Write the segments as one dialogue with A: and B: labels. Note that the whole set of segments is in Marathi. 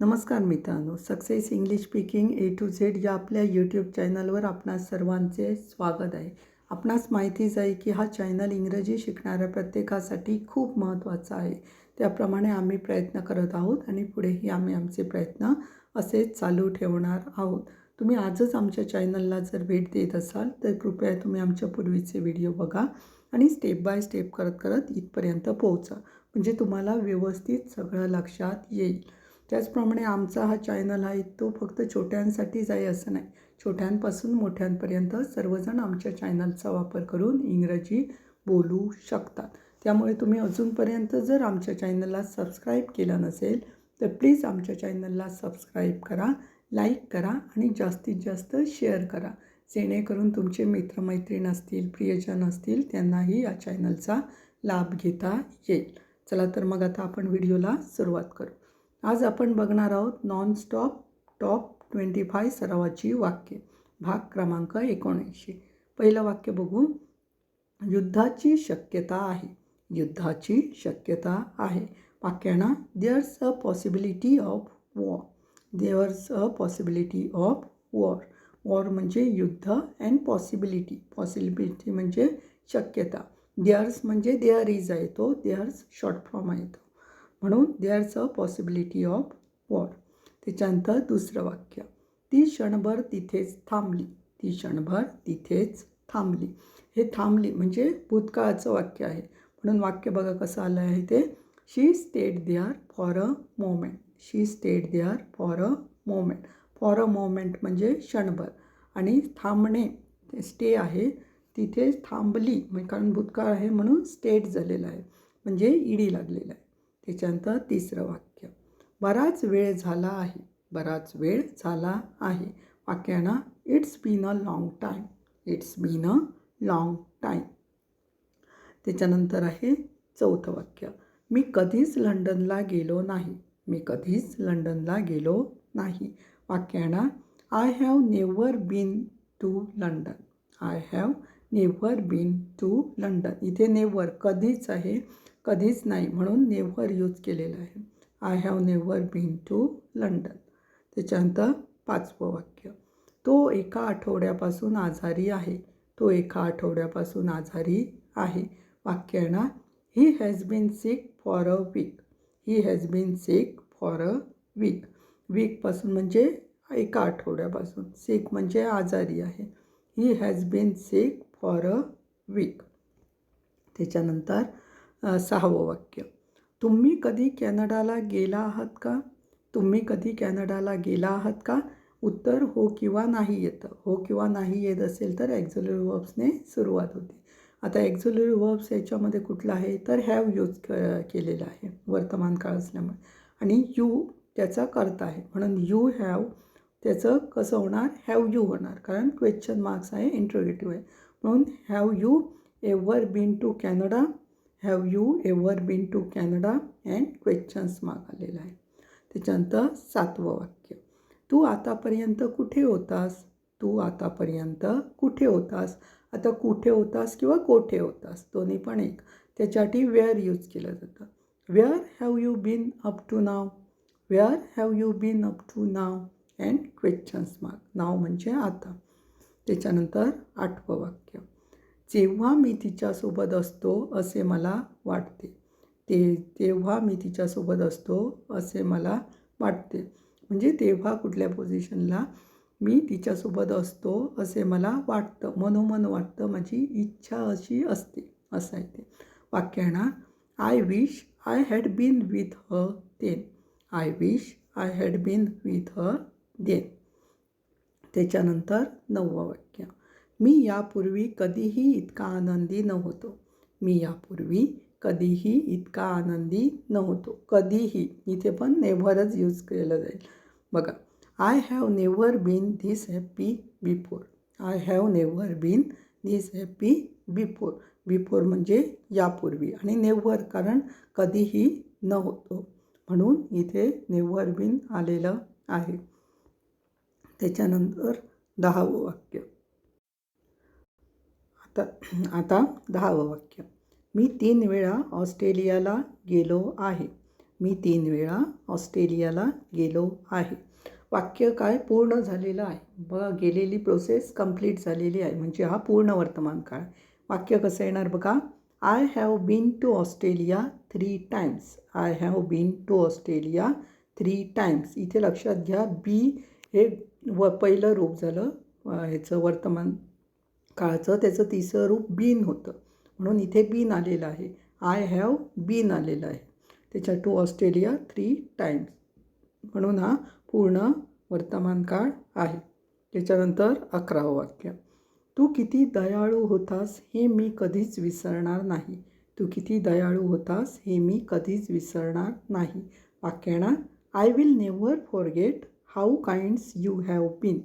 A: नमस्कार मित्रांनो success English speaking A to Z या आपल्या यूट्यूब चॅनलवर आपणास सर्वांचे स्वागत आहे. आपणास माहितीच आहे की हा चॅनल इंग्रजी शिकणाऱ्या प्रत्येकासाठी खूप महत्त्वाचा आहे. त्याप्रमाणे आम्ही प्रयत्न करत आहोत आणि पुढेही आम्ही आमचे प्रयत्न असेच चालू ठेवणार आहोत. तुम्ही आजच आमच्या चॅनलला जर भेट देत असाल तर कृपया तुम्ही आमच्या पूर्वीचे व्हिडिओ बघा आणि स्टेप बाय स्टेप करत करत इथपर्यंत पोहोचा. म्हणजे तुम्हाला व्यवस्थित सगळं लक्षात येईल. त्याचप्रमाणे आमचा हा चॅनल आहे तो फक्त छोट्यांसाठीच आहे असं नाही. छोट्यांपासून मोठ्यांपर्यंत सर्वजण आमच्या चॅनलचा वापर करून इंग्रजी बोलू शकतात. त्यामुळे तुम्ही अजूनपर्यंत जर आमच्या चॅनलला सबस्क्राईब केलं नसेल तर प्लीज आमच्या चॅनलला सबस्क्राईब करा लाईक करा आणि जास्तीत जास्त शेअर करा. जेणेकरून तुमचे मित्रमैत्रीण असतील प्रियजन असतील त्यांनाही या चॅनलचा लाभ घेता येईल. चला तर मग आता आपण व्हिडिओला सुरुवात करू. आज आपण बघणार आहोत non stop top twenty five सरावाची वाक्ये भाग क्रमांक एकोणऐंशी. पहिलं वाक्य बघू. युद्धाची शक्यता आहे. युद्धाची शक्यता आहे. वाक्यांना there's a possibility of war there's a possibility of war war म्हणजे युद्ध अँड पॉसिबिलिटी पॉसिबिलिटी म्हणजे शक्यता. देअर्स म्हणजे देअर इज आहे तो. देअर्स शॉर्ट फॉर्म आहे तो. म्हणून there's a possibility of war त्याच्यानंतर दुसरं वाक्य. ती क्षणभर तिथेच थांबली. ती क्षणभर तिथेच थांबली. हे थांबली म्हणजे भूतकाळाचं वाक्य आहे. म्हणून वाक्य बघा कसं आलं आहे ते. She stayed there for a moment she stayed there for a moment for a moment म्हणजे क्षणभर. आणि थांबणे स्टे आहे तिथे थांबली. म्हणजे कारण भूतकाळ आहे म्हणून स्टेट झालेलं आहे. म्हणजे ईडी लागलेलं आहे. त्याच्यानंतर तिसरं वाक्य. बराच वेळ झाला आहे. बराच वेळ झाला आहे. वाक्याना it's been a long time it's been a long time त्याच्यानंतर आहे चौथं वाक्य. मी कधीच लंडनला गेलो नाही. मी कधीच लंडनला गेलो नाही. वाक्याना I have never been to London I have never been to London इथे नेवर कधीच आहे. कधीच नाही म्हणून नेव्हर यूज केलेलं आहे. I have never been to London त्याच्यानंतर पाचवं वाक्य. तो एका आठवड्यापासून आजारी आहे. तो एका आठवड्यापासून आजारी आहे. वाक्य आहे ना? He has been sick for a week he has been sick for a week वीकपासून म्हणजे एका आठवड्यापासून. सिक म्हणजे आजारी आहे. He has been sick for a week त्याच्यानंतर सहावं वाक्य तुम्ही कधी कॅनडाला गेला आहात का? तुम्ही कधी कॅनडाला गेला आहात का? उत्तर हो किंवा नाही येतं. हो किंवा नाही येत असेल तर ॲक्झुलरी वर्ब्सने सुरुवात होते. आता ॲक्झुलरी वर्ब्स याच्यामध्ये कुठलं आहे? तर हॅव यूज क केलेलं आहे वर्तमान काळ असल्यामुळे. आणि यू त्याचा करता आहे. म्हणून यू हॅव त्याचं कसं होणार? हॅव यू होणार. कारण क्वेश्चन मार्क्स आहे इंट्रोगेटिव्ह आहे. म्हणून have you ever been to Canada? Have you ever been to Canada and questions mark आलेला आहे त्याच्यानंतर सातवं वाक्य. तू आतापर्यंत कुठे होतास? तू आतापर्यंत कुठे होतास? आता कुठे होतास किंवा कोठे होतास? दोन्ही पण एक. त्याच्यासाठी वेअर यूज केलं जातं. Where have you been up to now where have you been up to now and questions mark now म्हणजे आता. त्याच्यानंतर आठवं वाक्य. जेव्हा मी तिच्यासोबत असतो असे मला वाटते. ते तेव्हा मी तिच्यासोबत असतो असे मला वाटते. म्हणजे तेव्हा कुठल्या पोझिशनला मी तिच्यासोबत असतो असे मला वाटतं. मनोमन वाटतं. माझी इच्छा अशी असते. असं आहे ते. वाक्य I wish I had been with her then I wish I had been with her then त्याच्यानंतर नववं वाक्य. मी यापूर्वी कधीही इतका आनंदी नव्हतो. मी यापूर्वी कधीही इतका आनंदी नव्हतो. कधीही. इथे पण नेव्हरच यूज केलं जाईल. बघा I have never been this happy before I have never been this happy before before म्हणजे यापूर्वी आणि नेव्हर कारण कधीही नव्हतो. म्हणून इथे नेव्हर बीन आलेलं आहे. त्याच्यानंतर दहावं वाक्य. आता आता दहावं वाक्य. मी तीन वेळा ऑस्ट्रेलियाला गेलो आहे. मी तीन वेळा ऑस्ट्रेलियाला गेलो आहे. वाक्य काय? पूर्ण झालेलं आहे. बघा गेलेली प्रोसेस कंप्लीट झालेली आहे. म्हणजे हा पूर्ण वर्तमान काळ. वाक्य कसं येणार बघा? I have been to Australia three times I have been to Australia three times इथे लक्षात घ्या बी हे व पहिलं रूप झालं ह्याचं वर्तमान काळचं त्याचं तिसरं रूप बीन होतं. म्हणून इथे बीन आलेलं आहे. आय हॅव बीन आलेलं आहे. त्याच्या टू ऑस्ट्रेलिया थ्री टाईम्स म्हणून हा पूर्ण वर्तमान काळ आहे. त्याच्यानंतर अकरावं वाक्य. तू किती दयाळू होतास हे मी कधीच विसरणार नाही. तू किती दयाळू होतास हे मी कधीच विसरणार नाही. वाक्याना I will never forget how kinds you have been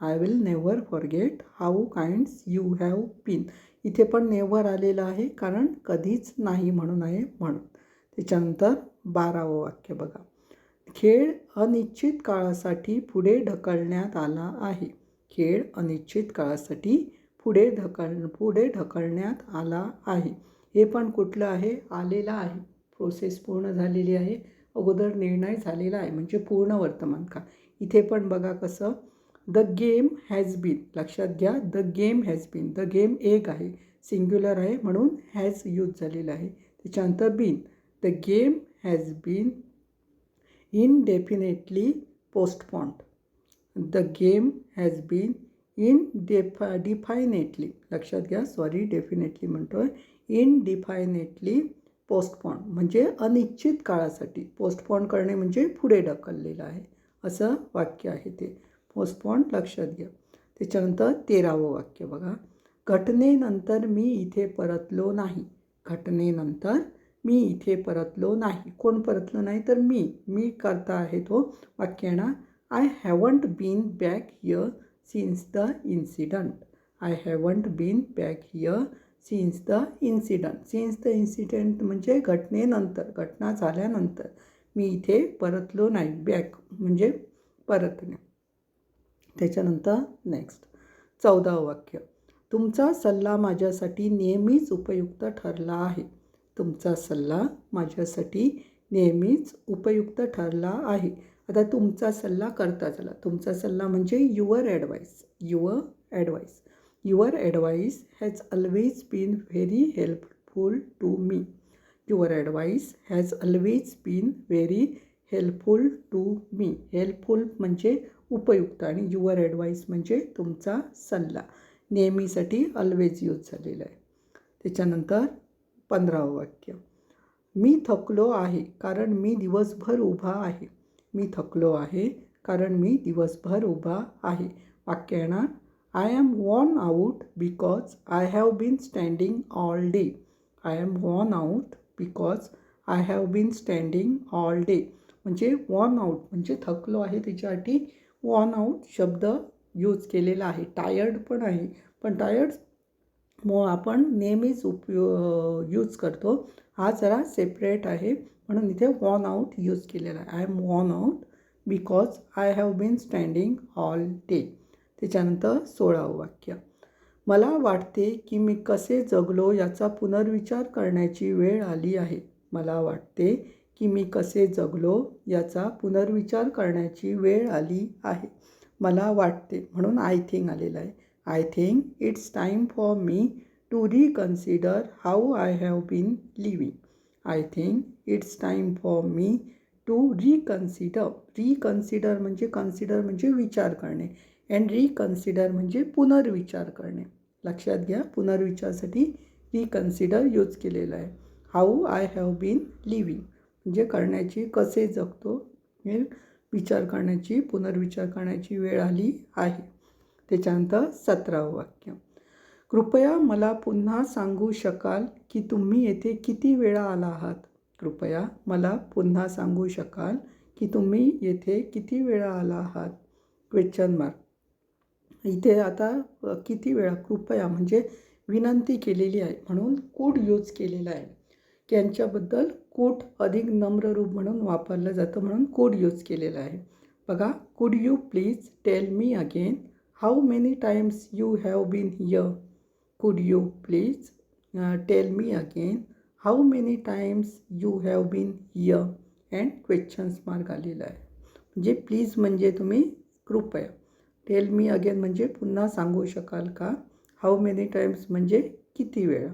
A: I will never forget how kinds you have been इथे पण नेवर आलेलं आहे कारण कधीच नाही म्हणून आहे म्हणून. त्याच्यानंतर बारावं वाक्य बघा. खेळ अनिश्चित काळासाठी पुढे ढकलण्यात आला आहे. खेळ अनिश्चित काळासाठी पुढे ढकल पुढे ढकलण्यात आला आहे. हे पण कुठलं आहे? आलेलं आहे. प्रोसेस पूर्ण झालेली आहे. अगोदर निर्णय झालेला आहे. म्हणजे पूर्ण वर्तमान काळ. इथे पण बघा कसं द गेम हॅज बीन लक्षात घ्या the game has been the game एक आहे सिंग्युलर आहे म्हणून हॅज यूज झालेलं आहे. त्याच्यानंतर been the game has been the game has game in been definitely लक्षात घ्या सॉरी डेफिनेटली म्हणतो आहे इनडिफायनेटली पोस्टपॉन म्हणजे अनिश्चित काळासाठी पोस्टपॉन करणे म्हणजे पुढे ढकललेलं आहे असं वाक्य आहे ते. पोस्टपॉन लक्षात घ्या त्याच्यानंतर तेरावं वाक्य बघा. घटनेनंतर मी इथे परतलो नाही. घटनेनंतर मी इथे परतलो नाही. कोण परतलो नाही? तर मी. मी करता आहे तो वाक्याना I haven't been back here since the incident I haven't been back here since the incident since the incident म्हणजे घटनेनंतर. घटना झाल्यानंतर मी इथे परतलो नाही. बॅक म्हणजे परतणे. त्याच्यानंतर नेक्स्ट चौदावं वाक्य. तुमचा सल्ला माझ्यासाठी नेहमीच उपयुक्त ठरला आहे. तुमचा सल्ला माझ्यासाठी नेहमीच उपयुक्त ठरला आहे. आता तुमचा सल्ला करता झाला तुमचा सल्ला म्हणजे your advice. Your advice. Your advice has always been very helpful to me. Your advice has always been very helpful to me. Helpful म्हणजे उपयुक्त आणि युअर ॲडवाईस म्हणजे तुमचा सल्ला. नेहमीसाठी ऑलवेज यूज झालेला आहे. त्याच्यानंतर पंधरावं वाक्य. मी थकलो आहे कारण मी दिवसभर उभा आहे. मी थकलो आहे कारण मी दिवसभर उभा आहे. वाक्य येणार. I am worn out because I have been standing all day I am worn out because I have been standing all day म्हणजे वॉर्न आऊट म्हणजे थकलो आहे त्याच्यासाठी वॉन आऊट शब्द यूज केलेला आहे. टायर्ड पण आहे. पण टायर्ड मो आपण नेहमीच उपयो यूज करतो. हा जरा सेपरेट आहे. म्हणून इथे वॉन आऊट यूज केलेला आहे. I am worn out because I have been standing all day त्याच्यानंतर सोळावं वाक्य. मला वाटते की मी कसे जगलो याचा पुनर्विचार करण्याची वेळ आली आहे. मला वाटते की मी कसे जगलो याचा पुनर्विचार करण्याची वेळ आली आहे. मला वाटते म्हणून आय थिंक आलेलं आहे. I think it's time for me to reconsider how I have been living I think it's time for me to reconsider reconsider म्हणजे कन्सिडर म्हणजे विचार करणे. अँड रिकन्सिडर म्हणजे पुनर्विचार करणे. लक्षात घ्या पुनर्विचारसाठी रिकन्सिडर यूज केलेलं आहे. How I have been living म्हणजे करण्याची कसे जगतो हे विचार करण्याची पुनर्विचार करण्याची वेळ आली आहे. त्याच्यानंतर सतरावं वाक्य. कृपया मला पुन्हा सांगू शकाल की तुम्ही येथे किती वेळा आला आहात? कृपया मला पुन्हा सांगू शकाल की तुम्ही येथे किती वेळा आला आहात? क्वेश्चन मार्क इथे आता किती वेळा? कृपया म्हणजे विनंती केलेली आहे. म्हणून कूड यूज केलेला आहे. त्यांच्याबद्दल कूट अधिक नम्र रूप म्हणून वापरलं जातं म्हणून कूड यूज केलेला आहे. बघा could you please tell me again how many times you have been य could you please tell me again how many times you have been य अँड क्वेश्चन्स मार्क आलेला आहे. म्हणजे प्लीज म्हणजे तुम्ही कृपया. टेल मी अगेन म्हणजे पुन्हा सांगू शकाल का? हाऊ मेनी टाईम्स म्हणजे किती वेळा?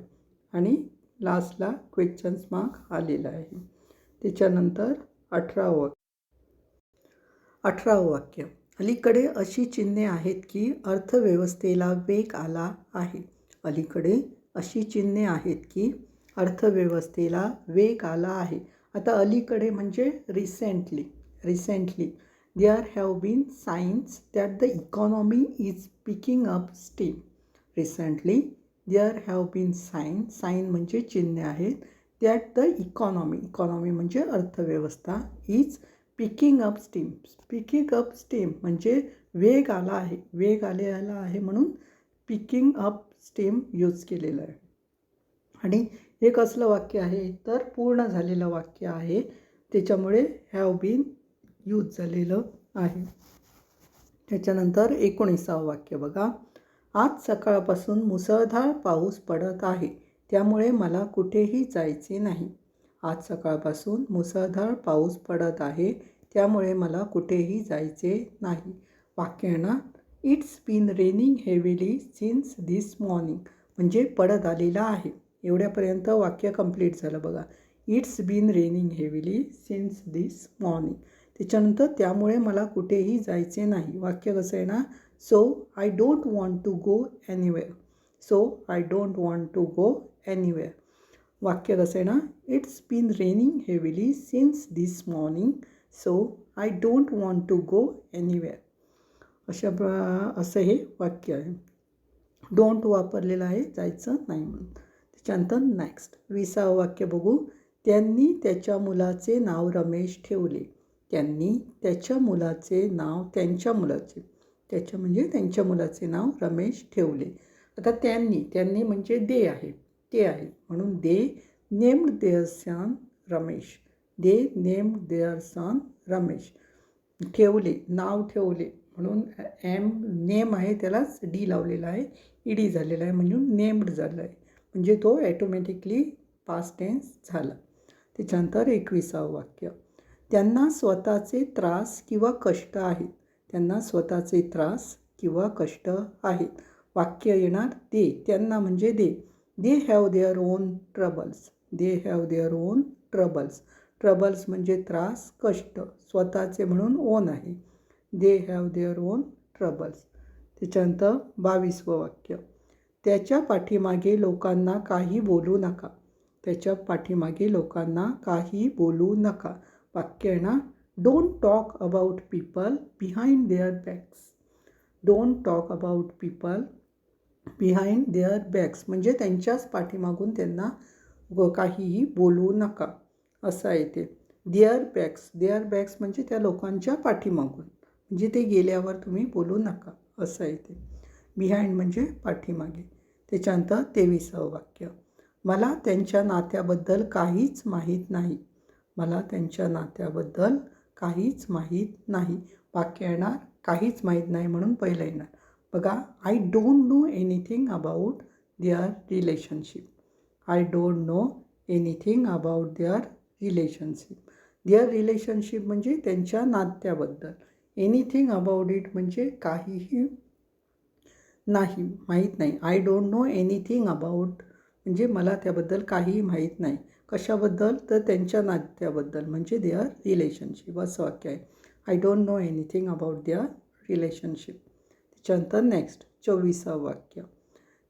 A: आणि लास्टला क्वेश्चन्स मार्क आलेला आहे. त्याच्यानंतर अठरावं अठरावं वाक्य. अलीकडे अशी चिन्हे आहेत की अर्थव्यवस्थेला वेग आला आहे. अलीकडे अशी चिन्हे आहेत की अर्थव्यवस्थेला वेग आला आहे. आता अलीकडे म्हणजे recently recently there have been signs that the economy is picking up steam recently there have been sign sign म्हणजे चिन्हे आहेत. दॅट द इकॉनॉमी इकॉनॉमी म्हणजे अर्थव्यवस्था. Is picking up steam picking up steam म्हणजे वेग आला आहे. वेग आलेला आहे म्हणून पिकिंग अप स्टीम यूज केलेलं आहे. आणि हे कसलं वाक्य आहे? तर पूर्ण झालेलं वाक्य आहे. त्याच्यामुळे हॅव बीन यूज झालेलं आहे. त्याच्यानंतर एकोणीसावं वाक्य बघा. आज सकाळपासून मुसळधार पाऊस पडत आहे. त्यामुळे मला कुठेही जायचे नाही. आज सकाळपासून मुसळधार पाऊस पडत आहे. त्यामुळे मला कुठेही जायचे नाही. वाक्यांना it's been raining heavily since this morning म्हणजे पडत आलेला आहे. एवढ्यापर्यंत वाक्य कंप्लीट झालं बघा. It's been raining heavily since this morning त्याच्यानंतर त्यामुळे मला कुठेही जायचे नाही. वाक्य कसं आहे ना so I don't want to go anywhere so I don't want to go anywhere वाक्य कसं आहे ना it's been raining heavily since this morning so I don't want to go anywhere अशा असं हे वाक्य आहे डोंट वापरलेलं आहे जायचं नाही म्हणून. त्याच्यानंतर नेक्स्ट विसावं वाक्य बघू. त्यांनी त्याच्या मुलाचे नाव रमेश ठेवले. त्यांनी त्याच्या मुलाचे नाव त्यांच्या मुलाचे. त्याच्या म्हणजे त्यांच्या मुलाचे नाव रमेश ठेवले. आता त्यांनी त्यांनी म्हणजे दे आहे ते आहे. म्हणून they named their son Ramesh. They named their son Ramesh. ठेवले नाव ठेवले. म्हणून एम नेम आहे त्यालाच डी लावलेला आहे. ई डी झालेला आहे म्हणून नेम्ड झालं आहे म्हणजे तो ॲटोमॅटिकली पास्ट टेन्स झाला. त्याच्यानंतर एकविसावं वाक्य. त्यांना स्वतःचे त्रास किंवा कष्ट आहेत. त्यांना स्वतःचे त्रास किंवा कष्ट आहेत. वाक्य येणार दे. त्यांना म्हणजे they. They have their own troubles they have their own troubles troubles म्हणजे त्रास कष्ट. स्वतःचे म्हणून ओन आहे. They have their own troubles त्याच्यानंतर बावीसवं वाक्य. त्याच्या पाठीमागे लोकांना काही बोलू नका. त्याच्या पाठीमागे लोकांना काही बोलू नका. वाक्य येणार don't talk about people behind their backs don't talk about people behind their backs म्हणजे त्यांच्याच पाठीमागून त्यांना काहीही बोलू नका. असं आहे ते. देअर बॅक्स देअर बॅक्स म्हणजे त्या लोकांच्या पाठीमागून. म्हणजे ते गेल्यावर तुम्ही बोलू नका. असं आहे ते. बिहाइंड म्हणजे पाठीमागे. त्याच्यानंतर तेवीसावं वाक्य. मला त्यांच्या नात्याबद्दल काहीच माहीत नाही. मला त्यांच्या नात्याबद्दल काहीच माहीत नाही. वाक्य येणार काहीच माहीत नाही म्हणून पहिलं येणार. बघा I don't know anything about their relationship I don't know anything about their relationship their relationship म्हणजे त्यांच्या नात्याबद्दल. एनिथिंग अबाउट इट म्हणजे काहीही नाही माहीत नाही. I don't know anything about म्हणजे मला त्याबद्दल काहीही माहीत नाही. कशाबद्दल? तर त्यांच्या नात्याबद्दल म्हणजे देअर रिलेशनशिप असं वाक्य आहे. I don't know anything about their relationship त्याच्यानंतर नेक्स्ट चोवीसा वाक्य.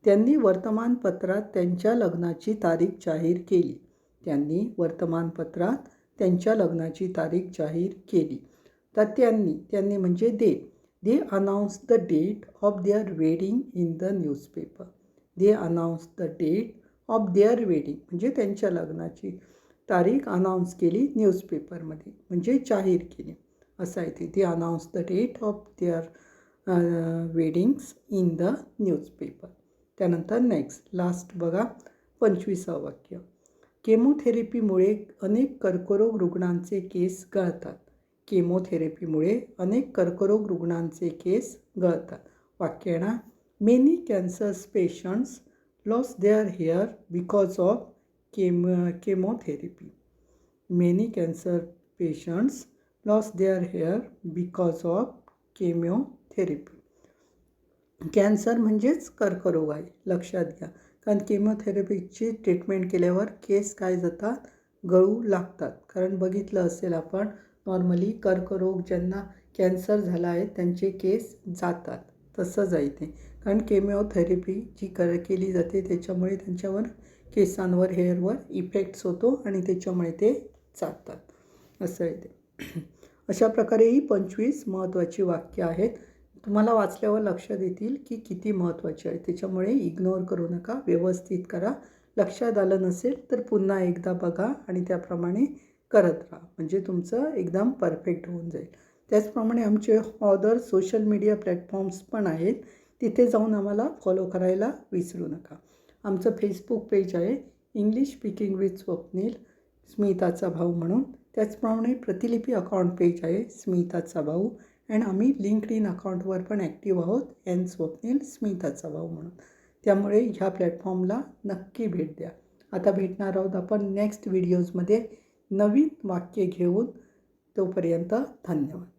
A: त्यांनी वर्तमानपत्रात त्यांच्या लग्नाची तारीख जाहीर केली. त्यांनी वर्तमानपत्रात त्यांच्या लग्नाची तारीख जाहीर केली. तर त्यांनी त्यांनी म्हणजे they they announce the date of their wedding in the newspaper they announce the date of their wedding म्हणजे त्यांच्या लग्नाची तारीख अनाऊन्स केली न्यूजपेपरमध्ये म्हणजे जाहीर केली. असं आहे ते. ती announce the date of their weddings in the newspaper त्यानंतर नेक्स्ट लास्ट बघा पंचवीसावं वाक्य. केमोथेरपीमुळे अनेक कर्करोग रुग्णांचे केस गळतात. केमोथेरपीमुळे अनेक कर्करोग रुग्णांचे केस गळतात. वाक्य ना many cancers patients lose their hair because of chem chemotherapy many cancer patients lose their hair because of chemotherapy cancer म्हणजेच कर्करोग आहे लक्षात घ्या. कारण केमोथेरपीची ट्रीटमेंट केल्यावर केस काय जातात? गळू लागतात. कारण बघितलं असेल आपण नॉर्मली कर्करोग ज्यांना कॅन्सर झाला आहे त्यांचे केस जातात. तसंच आहे ते. कारण केमिओथेरपी जी कर केली जाते त्याच्यामुळे त्यांच्यावर केसांवर हेअरवर इफेक्ट्स होतो आणि त्याच्यामुळे ते चालतात. असं आहे ते. अशा प्रकारे ही पंचवीस महत्त्वाची वाक्य आहेत. तुम्हाला वाचल्यावर लक्षात येतील की किती महत्त्वाचे आहे. त्याच्यामुळे इग्नोर करू नका व्यवस्थित करा. लक्षात आलं नसेल तर पुन्हा एकदा बघा आणि त्याप्रमाणे करत राहा. म्हणजे तुमचं एकदम परफेक्ट होऊन जाईल. त्याचप्रमाणे आमचे ऑदर सोशल मीडिया प्लॅटफॉर्म्स पण आहेत. तिथे जाऊन आम्हाला फॉलो करायला विसरू नका. आमचं फेसबुक पेज आहे इंग्लिश स्पीकिंग विथ स्वप्नील स्मिताचा भाऊ म्हणून. त्याचप्रमाणे प्रतिलिपी अकाउंट पेज आहे स्मिताचा भाऊ. अँड आम्ही लिंक्ड इन अकाउंटवर पण ॲक्टिव्ह आहोत एन स्वप्नील स्मिताचा भाऊ म्हणून. त्यामुळे ह्या प्लॅटफॉर्मला नक्की भेट द्या. आता भेटणार आहोत आपण नेक्स्ट व्हिडिओजमध्ये नवीन वाक्य घेऊन. तोपर्यंत धन्यवाद.